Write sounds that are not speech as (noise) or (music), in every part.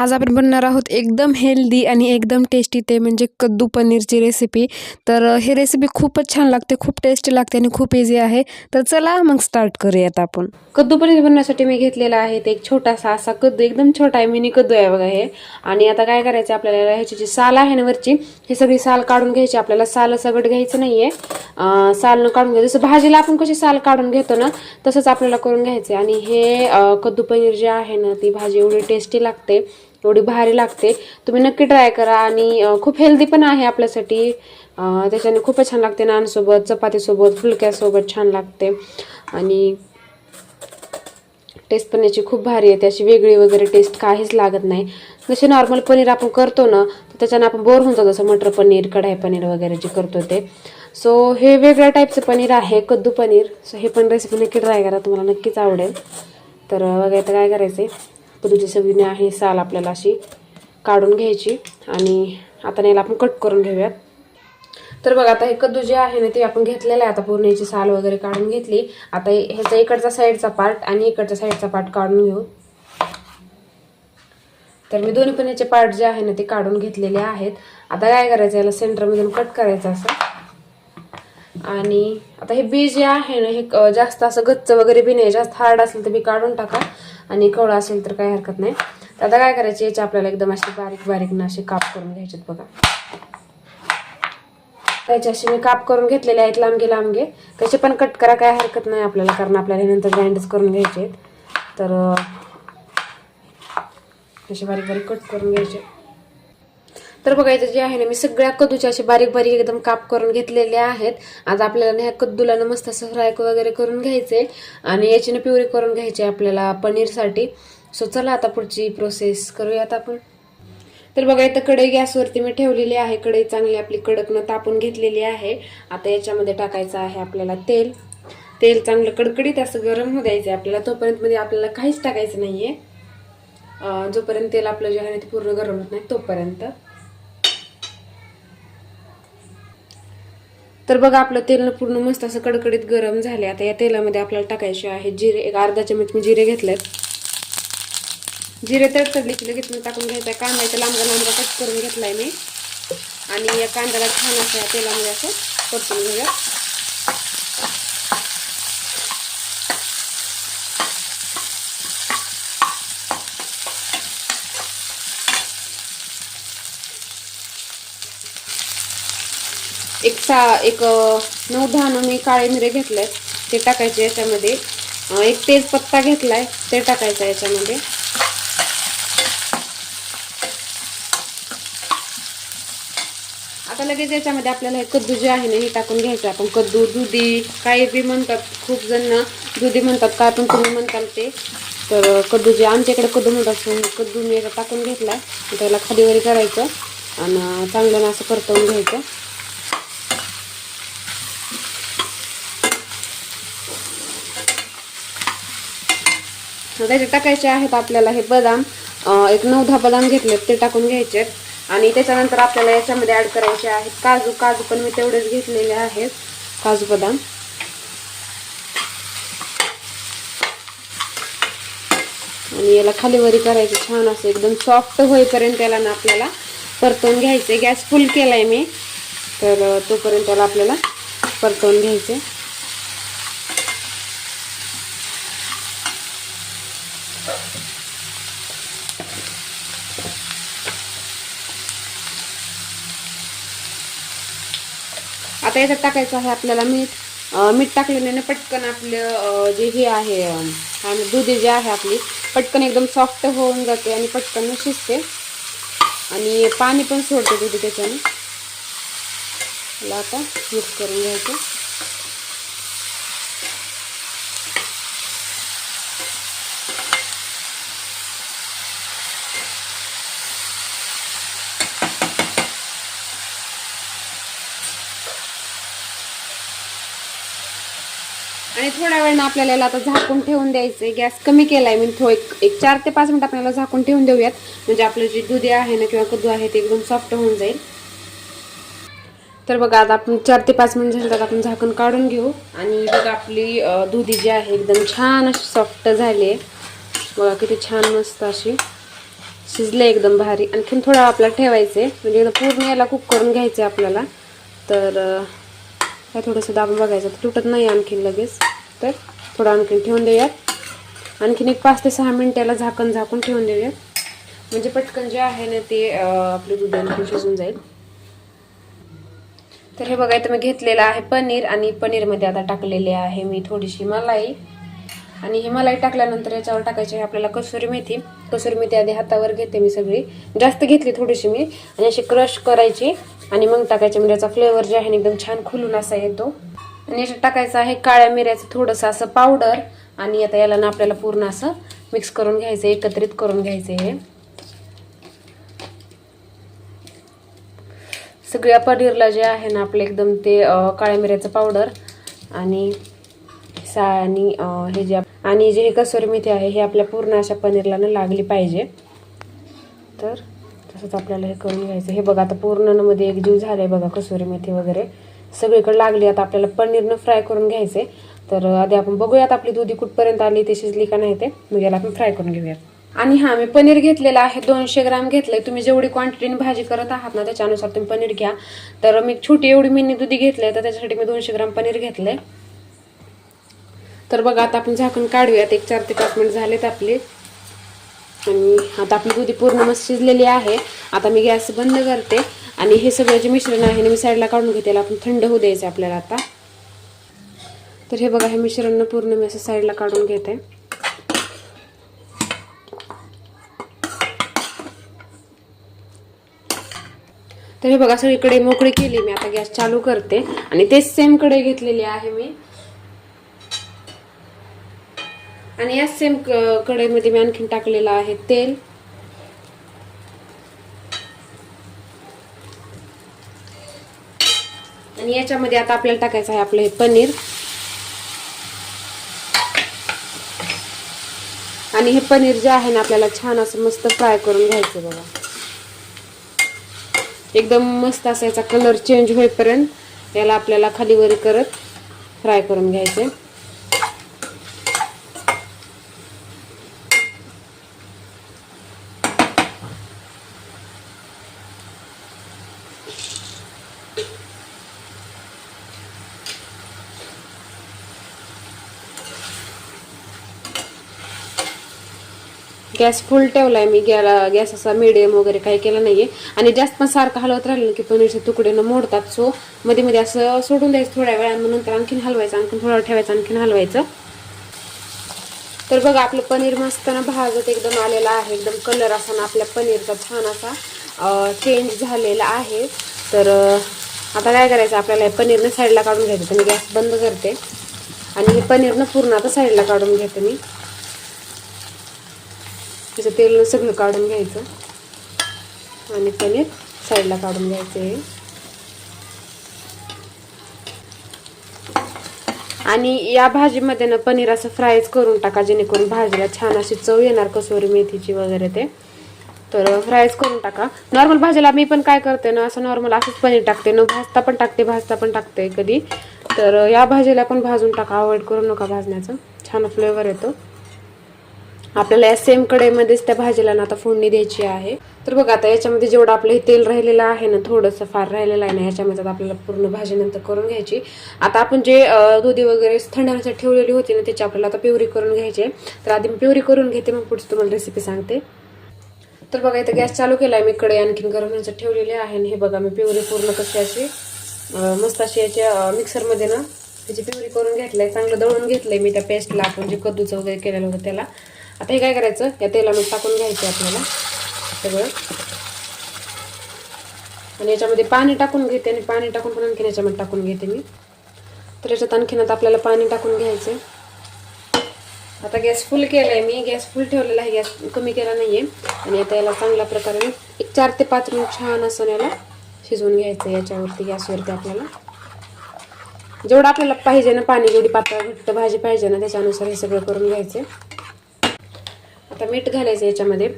आज आपण बनणार आहोत एकदम हेल्दी आणि एकदम टेस्टी ते म्हणजे कद्दू पनीरची रेसिपी तर हे ही रेसिपी खूपच छान लागते खूप टेस्टी लागते आणि खूप इझी आहे. तर चला मग स्टार्ट करूयात आपण. कद्दू पनीर बनवण्यासाठी मी घेतलेला आहे ते एक छोटासा असा कद्दू एकदम छोटा आहे मिनी कद्दू आहे बघा हे. आणि आता काय करायचं आपल्याला ह्याची जी साल आहे ना वरची ही सगळी साल काढून घ्यायची. आपल्याला साल सगळं घ्यायचं नाहीये. आहे साल न काढून घ्यायचं जसं भाजीला आपण कशी साल काढून घेतो ना तसंच आपल्याला करून घ्यायचं आणि हे कद्दू पनीर जे आहे ना ती भाजी एवढी टेस्टी लागते. एवढी भारी लागते. तुम्ही नक्की ट्राय करा आणि खूप हेल्दी पण आहे आपल्यासाठी. त्याच्याने खूपच छान लागते नानसोबत चपातीसोबत फुलक्यासोबत छान लागते. आणि टेस्ट पण याची खूप भारी आहे त्याची वेगळी वगैरे टेस्ट काहीच लागत नाही. जसे नॉर्मल पनीर आपण करतो ना तर त्याच्यानं आपण बोर होऊन जातो. जसं मटर पनीर कढाई पनीर वगैरे जे करतो ते. सो हे वेगळ्या टाईपचं पनीर आहे. कद्दू पनीर. सो हे पण रेसिपी नक्की ट्राय करा. तुम्हाला नक्कीच आवडेल. तर बघायचं काय करायचं कद्दूची सगळी आहे साल आपल्याला अशी काढून घ्यायची. आणि आता याला आपण कट करून घेऊयात. तर बघा आता हे कद्दू जे आहे ना ते आपण घेतलेलं आहे. आता पूर्ण याची साल वगैरे काढून घेतली. आता ह्याचा इकडचा साईडचा पार्ट आणि इकडचा साईडचा पार्ट काढून घेऊ. तर मी दोन्ही पण याचे पार्ट जे आहे ना ते काढून घेतलेले आहेत. आता काय करायचं याला सेंटरमधून कट करायचं असं. आणि आता हे बी जे आहे ना हे जास्त असं गच्च वगैरे बी नाही. जास्त हार्ड असेल तर बी काढून टाका. आणि कवळं असेल तर काही हरकत नाही. तर आता काय करायचे याचे आपल्याला एकदम असे बारीक बारीक ना असे काप करून घ्यायचे बघा. त्याचे असे मी काप करून घेतलेले आहेत लांबगे लांबगे. त्याचे पण कट करा काय हरकत नाही आपल्याला कारण आपल्याला हे नंतर ग्राइंडच करून घ्यायचे आहेत. तर असे बारीक बारीक कट करून घ्यायचे. तर बघायचं जे आहे ना मी सगळ्या कद्दूचे असे बारीक बारीक एकदम काप करून घेतलेले आहेत. आज आपल्याला ना ह्या कद्दूला ना मस्त असं फ्राय वगैरे करून घ्यायचे आणि याची ना प्युरी करून घ्यायची आपल्याला पनीरसाठी. सो चला आता पुढची प्रोसेस करूयात आपण. तर बघा इथं कढई गॅसवरती मी ठेवलेली आहे. कढई चांगली आपली कडकनं तापून घेतलेली आहे. आता याच्यामध्ये टाकायचं आहे आपल्याला तेल. तेल चांगलं कडकडीत असं गरम हो द्यायचं आहे आपल्याला. तोपर्यंत मध्ये आपल्याला काहीच टाकायचं नाहीये. आहे जोपर्यंत तेल आपलं जे आहे ना ते पूर्ण गरम होत नाही तोपर्यंत. तर बघा आपलं तेल पूर्ण मस्त असं कडकडीत गरम झाले आता या तेलामध्ये आपल्याला टाकायचे आहे जिरे एक अर्धा चमच मी जिरे घेतलेत. जिरे तडतडली की लगेच मी टाकून घ्यायचा कांदा इथं लांबडा लांबडा कट करून घेतलाय मी. आणि या कांद्याला छान असं या तेलामध्ये असं परतून घेऊया. एक सा एक नऊ दहा ना मी काळे मिरे घेतले ते टाकायचे याच्यामध्ये. एक तेजपत्ता घेतलाय ते टाकायचा याच्यामध्ये. आता लगेच याच्यामध्ये आपल्याला हे कद्दू जे आहे ना हे टाकून घ्यायचं. आपण कद्दू दुधी काही बी म्हणतात खूप जण दुधी म्हणतात काय पण तुम्ही म्हणताल ते. तर कद्दू जे आमच्याकडे कद्दू म्हणतात कद्दू मी याचा टाकून घेतलाय. त्याला खालीवरी करायचं. आणि चांगलं ना असं परतवून घ्यायचं. त्याचे टाकायचे आहेत आपल्याला हे बदाम. एक नऊ दहा बदाम घेतलेत ते टाकून घ्यायचे आहेत आणि त्याच्यानंतर आपल्याला याच्यामध्ये ॲड करायचे आहेत काजू. काजू पण मी तेवढेच घेतलेले आहेत. काजू बदाम. आणि याला खालीवरी करायचं छान असं एकदम सॉफ्ट होईपर्यंत त्याला ना आपल्याला परतवून घ्यायचे. गॅस फुल केला आहे मी. तर तोपर्यंत त्याला आपल्याला परतवून घ्यायचे. आता याच्यात टाकायचं आहे आपल्याला मीठ. मीठ टाकल्याने पटकन आपलं जे हे आहे आणि दुधी जे आहे आपली पटकन एकदम सॉफ्ट होऊन जाते आणि पटकन शिजते. आणि पाणी पण सोडते दुधी त्याच्याने. आता मिक्स करून घ्यायचं. थोड्या वेळानं आपल्याला याला आता झाकून ठेवून द्यायचं आहे गॅस कमी केला आहे मी थो एक एक चार ते पाच मिनटं आपल्याला झाकून ठेवून देऊयात. म्हणजे आपलं जे दुधी आहे ना किंवा कद्दू आहे ते एकदम सॉफ्ट होऊन जाईल. तर बघा आता आपण चार ते पाच मिनिट झाले तर आपण झाकण काढून घेऊ. आणि बघा आपली दुधी जी आहे एकदम छान अशी सॉफ्ट झाली आहे. बघा किती छान मस्त अशी शिजले एकदम भारी. आणखीन थोडा आपल्याला ठेवायचे म्हणजे एकदम पूर्ण याला कुक करून घ्यायचे आपल्याला. तर काय थोडंसं दाबून बघायचं. तर तुटत नाही आणखीन लगेच. तर थोडं आणखीन ठेवून देऊयात. आणखीन एक पाच ते सहा मिनटाला झाकण झाकून ठेवून देऊयात. म्हणजे पटकन जे आहे ना ते आपले दूध आणखी शिजून जाईल. तर हे बघा इथं मी घेतलेलं आहे पनीर आणि पनीरमध्ये आता टाकलेले आहे मी थोडीशी मलाई. आणि ही मलाई टाकल्यानंतर याच्यावर टाकायची आहे आपल्याला कसुरी मेथी. कसुरी मेथी आधी हातावर घेते मी सगळी. जास्त घेतली थोडीशी मी. आणि अशी क्रश करायची आणि मग टाकायची. म्हणजे याचा फ्लेवर जे आहे ना एकदम छान खुलून असा येतो. आणि याच्यात टाकायचं आहे काळ्या मिऱ्याचं थोडंसं असं पावडर आणि आता याला ना आपल्याला पूर्ण असं मिक्स करून घ्यायचं एकत्रित करून घ्यायचं हे सगळ्या पनीरला जे आहे ना आपलं एकदम ते काळ्या मिऱ्याचं पावडर आणि सा आणि हे जे आणि जे हे कसुरी मेथी आहे हे आपल्या पूर्ण अशा पनीरला ना लागली पाहिजे. तर तसंच आपल्याला हे करून घ्यायचं हे बघा आता पूर्णमध्ये एक जीव झालाय बघा कसुरी मेथी वगैरे. सगळीकडे लागली. आता आपल्याला पनीरनं फ्राय करून घ्यायचे तर आधी आपण बघूयात आपली दुधी कुठपर्यंत आली ते शिजली का नाही ते. मग याला आपण फ्राय करून घेऊयात. आणि हा मी पनीर घेतलेलं आहे दोनशे ग्राम घेतलंय. तुम्ही जेवढी क्वांटिटीने भाजी करत आहात ना त्याच्यानुसार तुम्ही पनीर घ्या. तर मी छोटी एवढी मिनी दुधी घेतलंय तर त्याच्यासाठी मी दोनशे ग्राम पनीर घेतलंय. तर बघा आता आपण झाकण काढूयात. एक चार ते पाच मिनिट झालेत आपले. आणि आता आपली दुधी पूर्ण मस्त शिजलेली आहे. आता मी गॅस बंद करते. आणि हे सगळं जे मिश्रण आहे ना मी साईडला काढून घेते. आपण थंड होऊ द्यायचं आपल्याला आता. तर हे बघा हे मिश्रण पूर्ण मी असं साईडला काढून घेते. तर हे बघा सगळीकडे मोकळी केली मी. आता गॅस चालू करते. आणि तेच सेमकडे घेतलेली आहे मी. आणि या सेम कढईमध्ये मी आणखीन टाकलेलं आहे तेल. आणि याच्यामध्ये आता आपल्याला टाकायचं आहे आपलं हे पनीर. आणि हे पनीर जे आहे ना आपल्याला छान असं मस्त फ्राय करून घ्यायचं बघा. एकदम मस्त असा याचा कलर चेंज होईपर्यंत याला आपल्याला खाली वर करत फ्राय करून घ्यायचे. गॅस फुल ठेवलाय मी. गॅला गॅस असा मिडियम वगैरे काही केलं नाहीये. आणि जास्त पण सारखं हलवत राहिलं की पनीरचे तुकडे न मोडतात. सो मध्ये मध्ये असं सोडून द्यायचं थोड्या वेळा मग नंतर आणखीन हलवायचं. आणखीन थोडा ठेवायचं. आणखीन हलवायचं. तर बघा आपलं पनीर मस्त ना भाजत एकदम आलेला आहे. एकदम कलर असा ना आपल्या पनीरचा छान असा चेंज झालेला आहे. तर आता काय करायचं? आपल्याला हे पनीरनं साईडला काढून घ्यायचं. तर मी गॅस बंद करते. आणि हे पनीरनं पूर्ण आता साईडला काढून घेते मी. त्याचं तेल सगळं काढून घ्यायचं. आणि पनीर साईडला काढून घ्यायचं आहे. आणि या भाजीमध्ये ना पनीर असं फ्रायच करून टाका जेणेकरून भाजीला छान अशी चव येणार कसोरी मेथीची वगैरे ते. तर फ्रायच करून टाका. नॉर्मल भाजीला मी पण काय करते ना असं नॉर्मल असंच पनीर टाकते. न भाजता पण टाकते भाजता पण टाकते कधी. तर या भाजीला पण भाजून टाका. अवॉइड करू नका भाजण्याचं. छान फ्लेवर येतो. आपल्याला या सेम कढईमध्येच त्या भाजीला ना आता फोडणी द्यायची आहे. तर बघा आता याच्यामध्ये जेवढं आपलं हे तेल राहिलेलं आहे ना थोडंसं फार राहिलेलं आहे ना ह्याच्यामध्ये आपल्याला पूर्ण भाजी नंतर करून घ्यायची. आता आपण जे दुधी वगैरे थंड होण्यासाठी ठेवलेली होती ना त्याची आपल्याला आता प्युरी करून घ्यायची आहे. तर आधी मी प्युरी करून घेते मग पुढची तुम्हाला रेसिपी सांगते. तर बघा इथं गॅस चालू केला आहे मी कडे आणखीन गरम ह्याच्यात ठेवलेले आहे आणि हे बघा मी प्युरी पूर्ण कशी अशी मस्त अशी याच्या मिक्सरमध्ये ना त्याची प्युरी करून घेतलंय चांगलं दळून घेतलं आहे मी त्या पेस्टला आपण जे कद्दूचं वगैरे केलेलं होतं त्याला. आता हे काय करायचं? या तेलामध्ये टाकून घ्यायचं आपल्याला. सगळं. आणि याच्यामध्ये पाणी टाकून घेते आणि पाणी टाकून पण आणखीन याच्यामध्ये टाकून घेते मी. तर याच्यात आणखीन आता आपल्याला पाणी टाकून घ्यायचं आता गॅस फुल केला आहे मी. गॅस फुल ठेवलेला आहे. गॅस कमी केला नाही आहे आणि आता याला चांगल्या प्रकारे एक चार ते पाच मिनिट छान असं याला शिजवून घ्यायचं याच्यावरती गॅसवरती आपल्याला. जेवढं आपल्याला पाहिजे ना पाणी जेवढी पातळ घट्ट भाजी पाहिजे ना त्याच्यानुसार हे सगळं करून घ्यायचे आता मीठ घालायचं याच्यामध्ये.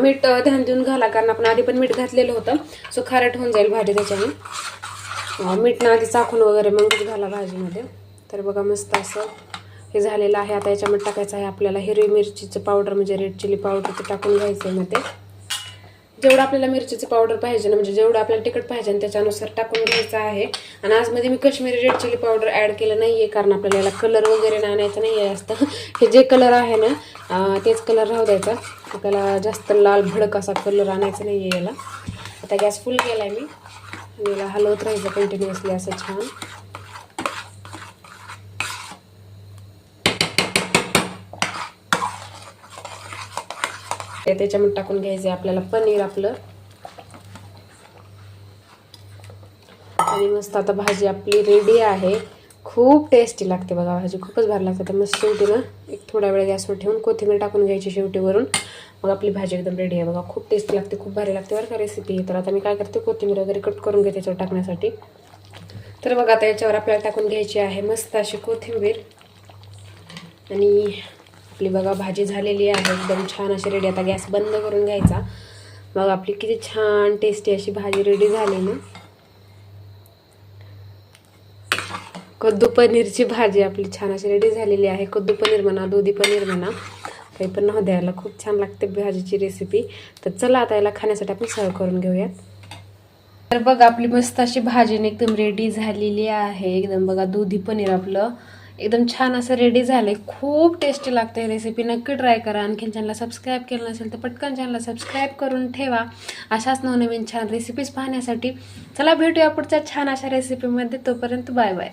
मीठ ध्यान देऊन घाला कारण आपण आधी पण मीठ घातलेलं होतं. सो खारट होऊन जाईल भाजी त्याच्याने. मीठ ना आधी चाखून वगैरे मगच घाला भाजीमध्ये. तर बघा मस्त असं हे झालेलं आहे. आता याच्यामध्ये टाकायचं आहे आपल्याला हिरवी मिरचीचं पावडर म्हणजे रेड चिली पावडर ते टाकून घ्यायचं आहे मध्ये जेवढं आपल्याला मिरचीचं पावडर पाहिजे ना म्हणजे जेवढं आपल्याला तिखट पाहिजे ना त्याच्यानुसार टाकून घ्यायचं आहे. आणि आजमध्ये मी Kashmiri red chilli powder add केलं नाही आहे कारण आपल्याला याला कलर वगैरे ना आणायचं नाही आहे जास्त. (laughs) हे जे कलर आहे ना तेच कलर राहू द्यायचा. आपल्याला जास्त लाल भडक असा कलर आणायचा नाही आहे याला. आता गॅस फुल केला आहे मी याला हलवत राहायचं कंटिन्युअसली असं छान. त्याच्यामध्ये टाकून घ्यायचं आहे आपल्याला पनीर आपलं. आणि मस्त आता भाजी आपली रेडी आहे. खूप टेस्टी लागते बघा भाजी खूपच भारी लागते. तर मस्त शेवटी ना एक थोडा वेळ गॅसवर ठेवून कोथिंबीर टाकून घ्यायची शेवटीवरून. मग आपली भाजी एकदम रेडी आहे बघा खूप टेस्टी लागते खूप भारी लागते बरं का रेसिपी तर आता मी काय करते कोथिंबीर वगैरे कट करून घेते त्याच्यावर टाकण्यासाठी. तर बघा आता याच्यावर आपल्याला टाकून घ्यायची आहे मस्त अशी कोथिंबीर. आणि आपली बघा भाजी झालेली आहे. एकदम छान अशी रेडी आता गॅस बंद करून घ्यायचा. मग आपली किती छान टेस्टी अशी भाजी रेडी झाली ना. कद्दू पनीरची भाजी आपली छान अशी रेडी झालेली आहे. कद्दू पनीर म्हणा दुधी पनीर म्हणा काही पण न द्यायला. खूप छान लागते भाजीची रेसिपी तर चला आता याला खाण्यासाठी आपण सर्व करून घेऊयात. तर बघा आपली मस्त अशी भाजी एकदम रेडी झालेली आहे. एकदम बघा दुधी पनीर आपलं. एकदम छान असं रेडी झालं आहे खूप टेस्टी लागते रेसिपी नक्की ट्राय करा. आणखीन चॅनलला सबस्क्राईब केलं नसेल तर पटकन चॅनलला सबस्क्राईब करून ठेवा. अशाच नवनवीन छान रेसिपीज पाहण्यासाठी चला भेटूया पुढच्या छान अशा रेसिपीमध्ये तोपर्यंत बाय बाय